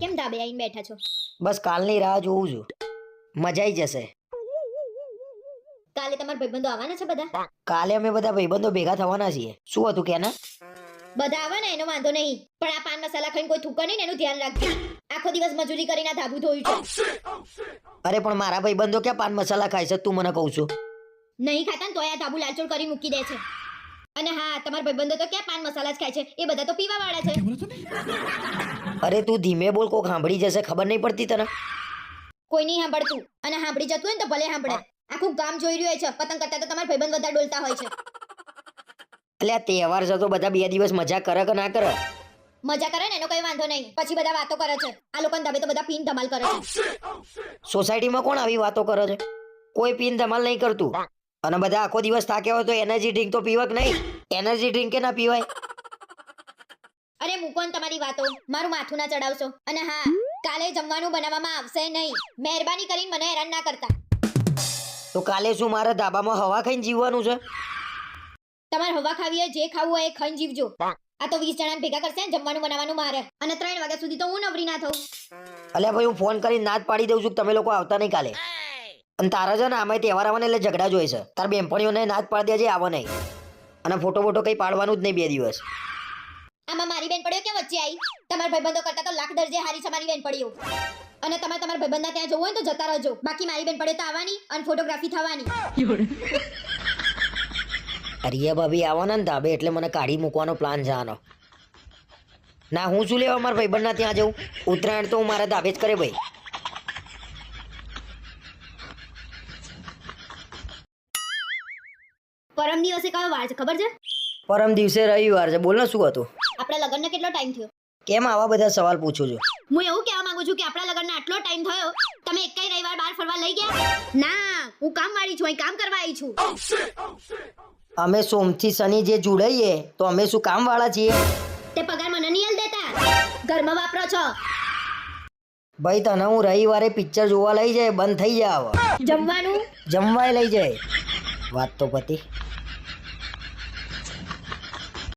કેમ ધાબે આવીને બેઠા છો? બસ કાલની રાહ જોઉં છું. મજા આવી જશે. કાલે તમારા ભાઈબંધો આવવાના છે બધા? કાલે અમે બધા ભાઈબંધો ભેગા થવાના છીએ. શું હતું કે ના બધા આવે ને એનો વાંધો નહીં. પણ આ પાન મસાલા ખાઈને કોઈ થૂકો નહીં ને એનું ધ્યાન રાખજો. આખો દિવસ મજૂરી કરીને આ ધાબુ ધોયું છે. અરે પણ મારા ભાઈબંધો ક્યાં પાન મસાલા ખાય છે? તું મને કહું છું. નહીં ખાતા ને તો આ ધાબુ લાલચોળ કરી મૂકી દે છે. અને હા તમારા ભાઈબંધો તો ક્યાં પાન મસાલા જ ખાય છે? એ બધા તો પીવા વાળા છે અરે તું ધીમે બોલ કોક સાંભળી જશે ખબર નહીં પડતી તને. કોઈ નહીં સાંભળતું. અને સાંભળી જતું હોય ને તો ભલે સાંભળે. આખું ગામ જોઈ રહ્યું હોય છે. પતંગ કરતા તો તમારા ભાઈબંધ બધા ડોલતા હોય છે. એટલે આ તહેવાર છે તો બધા બે દિવસ મજા કરે કે ના કરે? મજા કરે ને એનો કઈ વાંધો નહીં. પછી બધા વાતો કરે છે. આ લોકોને ધાબે તો બધા પીન ધમાલ કરે છે. સોસાયટીમાં કોણ આવી વાતો કરે છે? કોઈ પીન ધમાલ નહીં કરતું. અને બધા આખો દિવસ થાક્યા હોય તો એનર્જી ડ્રિંક તો પીવક નહીં. એનર્જી ડ્રિંક કે ના પીવાય? અરે મુકોન તમારી વાતો મારું માથું ના ચડાવશો. અને હા કાલે જમવાનું બનાવવામાં આવશે નહીં. મહેરબાની કરીને મને હેરાન ના કરતા. તો કાલે શું મારે ધાબામાં હવા ખાઈને જીવવાનું છે? તમારે હવા ખાવી હોય જે ખાવું હોય એ ખાઈને જીવજો. આ તો વીસ જણા ભેગા કરશે જમવાનું બનાવવાનું મારે. અને ત્રણ વાગ્યા સુધી તો હું નવરી ના થઉં. અલ્યા ભાઈ હું ફોન કરીને ના જ પાડી દઉં છું કે તમે લોકો આવતા નહીં કાલે. અને તારા છે ને આમાં તહેવાર આવવાને એટલે ઝઘડા જોઈ છે. તાર બેનપણીઓને ના જ પાડી દેજે આવો નહીં. અને ફોટો ફોટો કઈ પાડવાનું જ નહીં બે દિવસ. આમાં મારી બેન પડ્યો કે વચ્ચે આવી તમારા ભાઈબંધો કરતા તો લાખ દરજે હારી છે મારી બેન પડ્યો અને તમે તમારા ભાઈબંધના ત્યાં જવું હોય તો જતા રહેજો. બાકી મારી બેન પડ્યો તો આવવાની અને ફોટોગ્રાફી થવાની. અરે ભાભી આવવાના ને ધાબે એટલે મને કાઢી મૂકવાનો પ્લાન છે આનો. ના હું શું લેવા મારા ભાઈબંધના ત્યાં જવું ઉત્તરાયણ તો હું મારા ધાબે જ કરે ભાઈ. પરમ દિવસે કયો વાર છે? ખબર છે? પરમ દિવસે રવિવાર છે. બોલ ને શું હતું? આપણા લગ્નને કેટલો ટાઈમ થયો? કેમ આવા બધા સવાલ પૂછું છું? હું એવું કહેવા માંગુ છું કે આપણા લગ્નને આટલો ટાઈમ થયો તમે એકેય રવિવાર બહાર ફરવા લઈ ગયા? ના હું કામ વાળી છું અહીં કામ કરવા આવી છું. અમે સોમથી શનિ જે જોડાઈએ તો અમે શું કામ વાળા છીએ? તે પગાર મને નહીં દેતા? ઘરમાં વાપરો છો. ભાઈ તને હું રવિવારે પિક્ચર જોવા લઈ જાય બંધ થઈ જાય જમવાનું? જમવાય લઈ જાય. વાત તો પતી.